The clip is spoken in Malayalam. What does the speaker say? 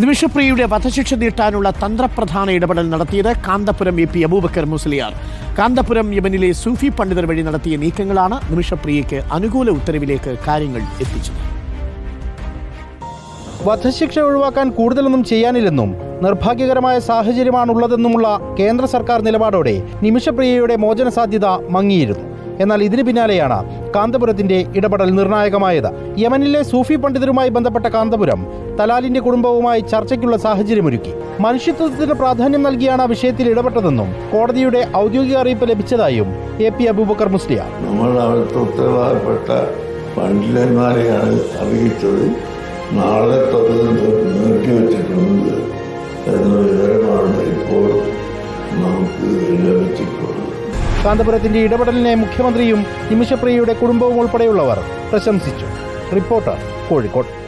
നിമിഷപ്രിയയുടെ വധശിക്ഷ നീട്ടാനുള്ള തന്ത്രപ്രധാന ഇടപെടൽ നടത്തിയത് കാന്തപുരം എ പി അബൂബക്കർ മുസ്ലിയാർ. കാന്തപുരം യമനിലെ സൂഫി പണ്ഡിതർ വഴി നടത്തിയ നീക്കങ്ങളാണ് നിമിഷപ്രിയയ്ക്ക് അനുകൂല ഉത്തരവിലേക്ക് കാര്യങ്ങൾ എത്തിച്ചത്. വധശിക്ഷ ഒഴിവാക്കാൻ കൂടുതലൊന്നും ചെയ്യാനില്ലെന്നും നിർഭാഗ്യകരമായ സാഹചര്യമാണുള്ളതെന്നുമുള്ള കേന്ദ്ര സർക്കാർ നിലപാടോടെ നിമിഷപ്രിയയുടെ മോചന സാധ്യത മങ്ങിയിരുന്നു. എന്നാൽ ഇതിന് പിന്നാലെയാണ് കാന്തപുരത്തിന്റെ ഇടപെടൽ നിർണായകമായത്. യമനിലെ സൂഫി പണ്ഡിതരുമായി ബന്ധപ്പെട്ട കാന്തപുരം തലാലിന്റെ കുടുംബവുമായി ചർച്ചയ്ക്കുള്ള സാഹചര്യമൊരുക്കി. മനുഷ്യത്വത്തിന് പ്രാധാന്യം നൽകിയാണ് വിഷയത്തിൽ ഇടപെട്ടതെന്നും കോടതിയുടെ ഔദ്യോഗിക അറിയിപ്പ് ലഭിച്ചതായും എ പി അബൂബക്കർ മുസ്ലിയ നമ്മൾ പണ്ഡിതന്മാരെയാണ് അറിയിച്ചത്. നാളെ നീട്ടിവെച്ചിട്ടുണ്ട് എന്ന വിവരമാണ് ഇപ്പോൾ നമുക്ക് ലഭിച്ചിട്ടുള്ളത്. കാന്തപുരത്തിന്റെ ഇടപെടലിനെ മുഖ്യമന്ത്രിയും നിമിഷപ്രിയയുടെ കുടുംബവും ഉൾപ്പെടെയുള്ളവർ പ്രശംസിച്ചു. റിപ്പോർട്ടർ കോഴിക്കോട്.